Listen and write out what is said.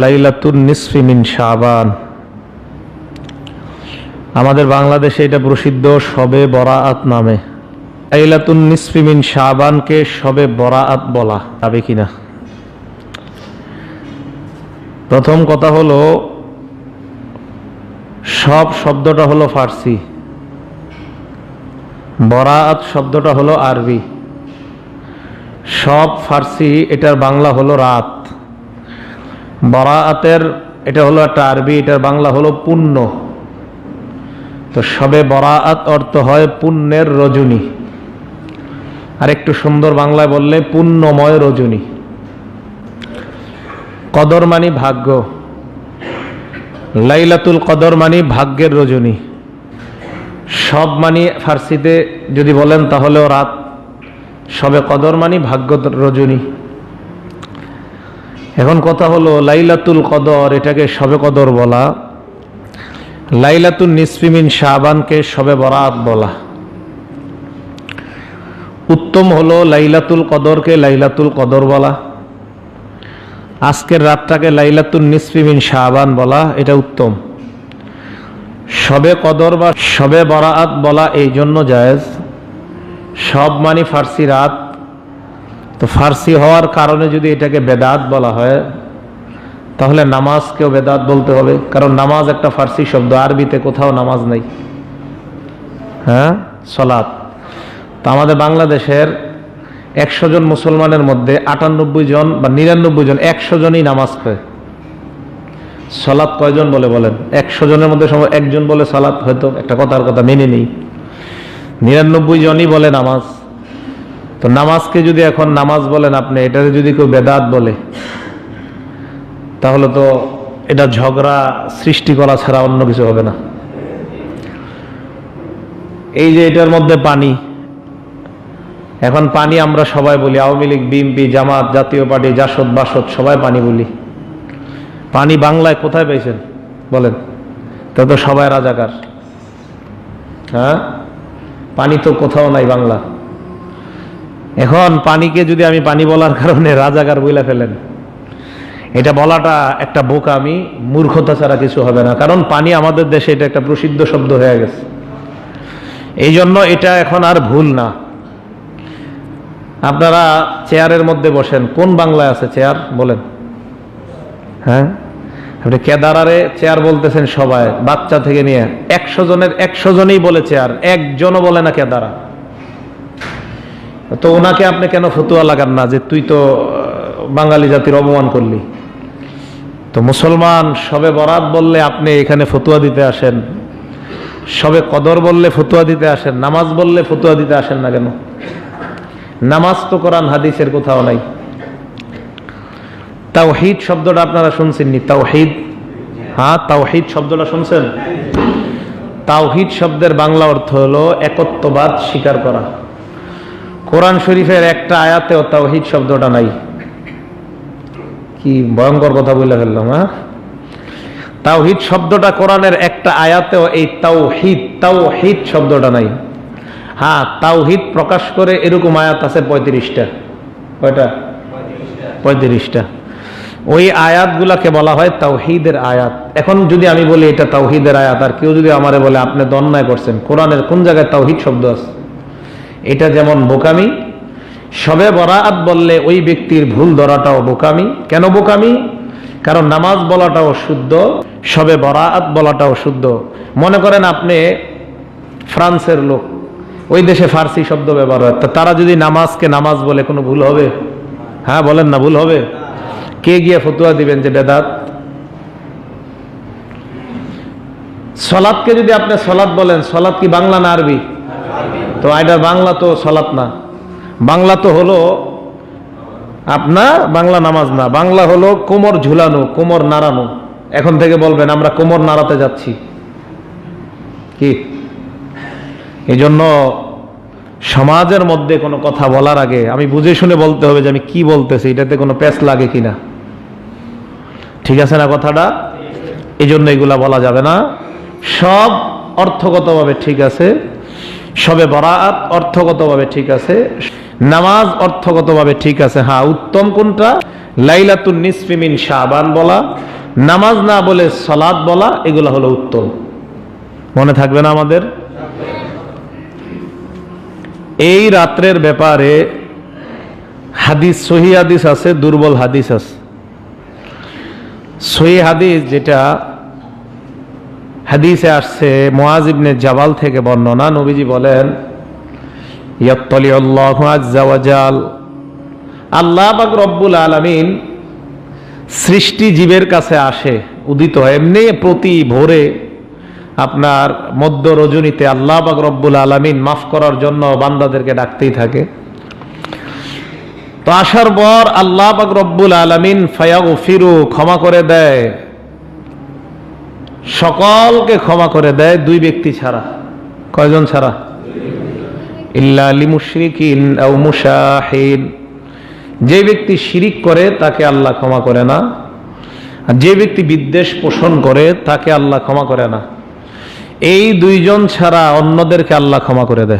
লাইলাতুন নিসফি মিন শাবান। আমাদের বাংলাদেশে এটা প্রসিদ্ধ সবে বরাআত নামে। লাইলাতুন নিসফি মিন শাবানকে সবে বরাআত বলা যাবে কিনা? প্রথম কথা হলো, সব শব্দটা হলো ফার্সি। বরাআত শব্দটা হলো আরবি। সব ফার্সি, এটার বাংলা হলো রাত। বরাআতের, এটা হলো একটা আরবি, এটার বাংলা হলো পুণ্য। তো সবে বরাত অর্থ হয় পুণ্যের রজনী। আর একটু সুন্দর বাংলায় বললে পুণ্যময় রজনী। কদর মানি ভাগ্য। লাইলাতুল কদর মানি ভাগ্যের রজনী। সব মানি ফার্সিতে যদি বলেন তাহলেও রাত। সবে কদর মানি ভাগ্য রজনী। এখন কথা হলো লাইলাতুল কদর, এটাকে সবে কদর বলা। লাইলাতুল নিসফিমিন শাহবানকে সবে বরাত বলা। উত্তম হলো লাইলাতুল কদরকে লাইলাতুল কদর বলা। আজকের রাতটাকে লাইলাতুল নিসফিমিন শাহবান বলা, এটা উত্তম। সবে কদর বা সবে বরাত বলা এই জন্য জায়েজ। সব মানি ফার্সি রাত তো ফার্সি হওয়ার কারণে যদি এটাকে বেদাত বলা হয়, তাহলে নামাজকেও বেদাত বলতে হবে। কারণ নামাজ একটা ফার্সি শব্দ, আরবিতে কোথাও নামাজ নেই। হ্যাঁ? সলাৎ। তো আমাদের বাংলাদেশের একশো জন মুসলমানের মধ্যে আটানব্বই জন বা নিরানব্বই জন, একশো জনই নামাজ খায় সলাৎ কয়জন বলে বলেন? একশো জনের মধ্যে একজন বলে সালাত হয়তো, একটা কথার কথা মেনে নেই। নিরানব্বই জনই বলে নামাজ। তো নামাজকে যদি এখন নামাজ বলেন, আপনি এটারে যদি কেউ বেদাত বলে, তাহলে তো এটা ঝগড়া সৃষ্টি করা ছাড়া অন্য কিছু হবে না। এই যে এটার মধ্যে পানি, এখন পানি আমরা সবাই বলি, আওয়ামী লীগ, বিএনপি, জামাত, জাতীয় পার্টি, জাসদ, বাসদ, সবাই পানি বলি। পানি বাংলায় কোথায় পেয়েছেন? বলেন। তা তো সবাই রাজাকার। হ্যাঁ? পানি তো কোথাও নাই বাংলা। এখন পানিকে যদি আমি পানি বলার কারণে রাজাকার বইলা ফেলেন, এটা বলাটা একটা বোকা আমি মূর্খতা ছাড়া কিছু হবে না। কারণ পানি আমাদের দেশে এটা একটা প্রসিদ্ধ শব্দ হয়ে গেছে। এই জন্য এটা এখন আর ভুল না। আপনারা চেয়ারের মধ্যে বসেন। কোন বাংলায় আছে চেয়ার? বলেন। হ্যাঁ? আপনি কেদারারে চেয়ার বলতেছেন সবাই, বাচ্চা থেকে নিয়ে। একশো জনের, একশো জনেই বলে চেয়ার, একজনও বলে না কেদারা। তো ওনাকে আপনি কেন ফতুয়া লাগান না যে তুই তো বাঙালি জাতির অপমান করলি? তো মুসলমান সবে বরাত বললে আপনি এখানে ফতুয়া দিতে আসেন, সবে কদর বললে ফতুয়া দিতে আসেন, নামাজ বললে ফতুয়া দিতে আসেন না কেন? নামাজ তো কোরআন হাদিসের কোথাও নাই। তাও তাওহিদ শব্দটা আপনারা শুনছেননি তাওহিদ? হ্যাঁ তাওহিদ শব্দটা শুনছেন? তাওহিদ শব্দের বাংলা অর্থ হলো একত্ববাদ স্বীকার করা। কোরআন শরীফের একটা আয়াতেও তাওহিদ শব্দটা নাই। কি ভয়ঙ্কর কথা বলে ফেললাম হ্যাঁ? তাওহিদ শব্দটা কোরআনের একটা আয়াতেও এই তাওহিদ তাওহিদ শব্দটা নাই। হ্যাঁ তাওহিদ প্রকাশ করে এরকম আয়াত আছে পঁয়ত্রিশটা। কয়টা? পঁয়ত্রিশটা। ওই আয়াতগুলাকে বলা হয় তাওহিদের আয়াত। এখন যদি আমি বলি এটা তাওহিদের আয়াত, আর কেউ যদি আমারে বলে আপনি দন্যায় করছেন, কোরআনের কোন জায়গায় তাওহিদ শব্দ আছে? এটা যেমন বোকামি, সবে বরাত বললে ওই ব্যক্তির ভুল ধরাটাও বোকামি। কেন বোকামি? কারণ নামাজ বলাটাও শুদ্ধ, সবে বরাত বলাটাও শুদ্ধ। মনে করেন আপনি ফ্রান্সের লোক, ওই দেশে ফার্সি শব্দ ব্যবহার হয়। তারা যদি নামাজকে নামাজ বলে, কোনো ভুল হবে? হ্যাঁ বলেন না, ভুল হবে। কে গিয়ে ফতুয়া দিবেন যে বেদাত? সলাদকে যদি আপনি সলাদ বলেন সলাদ কি বাংলা না আরবি? তো এটা বাংলা তো সলাৎ না। বাংলা তো হলো আপনার বাংলা নামাজ না। বাংলা হলো কোমর ঝুলানো, কোমর নাড়ানো। এখন থেকে বলবেন, আমরা কোমর নাড়াতে যাচ্ছি। কি? এই জন্য সমাজের মধ্যে কোনো কথা বলার আগে আমি বুঝে শুনে বলতে হবে যে আমি কি বলতেছি, এটাতে কোনো প্যাস লাগে কিনা। ঠিক আছে না কথাটা? এই জন্য এগুলা বলা যাবে না। সব অর্থগতভাবে ঠিক আছে। সবে বরাত অর্থগতভাবে ঠিক আছে, নামাজ অর্থগতভাবে ঠিক আছে হ্যাঁ উত্তম কোনটা? লাইলাতুন নিসফিমিন শাবান বলা, নামাজ না বলে সলাদ বলা, এগুলো হলো উত্তম। মনে থাকবে না আমাদের? এই রাত্রের ব্যাপারে হাদিস, সহি হাদিস আছে, দুর্বল হাদিস আছে। সহি হাদিস যেটা হাদিসে আসছে মোয়াজ ইবনে জাবাল থেকে বর্ণনা। নবীজি বলেন আল্লাহু রব্বুল আলামিন সৃষ্টি জীবের কাছে আসে, উদিত। হয় এমনি প্রতি ভোরে আপনার মধ্য রজনীতে আল্লাহ রব্বুল আলামিন মাফ করার জন্য বান্দাদেরকে ডাকতেই থাকে। তো আসার পর আল্লাহ পাক রব্বুল আলামিন ফায়াগ ফিরু ক্ষমা করে দেয়। সকলকে ক্ষমা করে দেয় দুই ব্যক্তি ছাড়া। কয়জন ছাড়া? ইল্লা মুশরিকিন মুশাহিন যে ব্যক্তি শিরিক করে, তাকে আল্লাহ ক্ষমা করে না। আর যে ব্যক্তি বিদ্বেষ পোষণ করে, তাকে আল্লাহ ক্ষমা করে না। এই দুইজন ছাড়া অন্যদেরকে আল্লাহ ক্ষমা করে দেয়।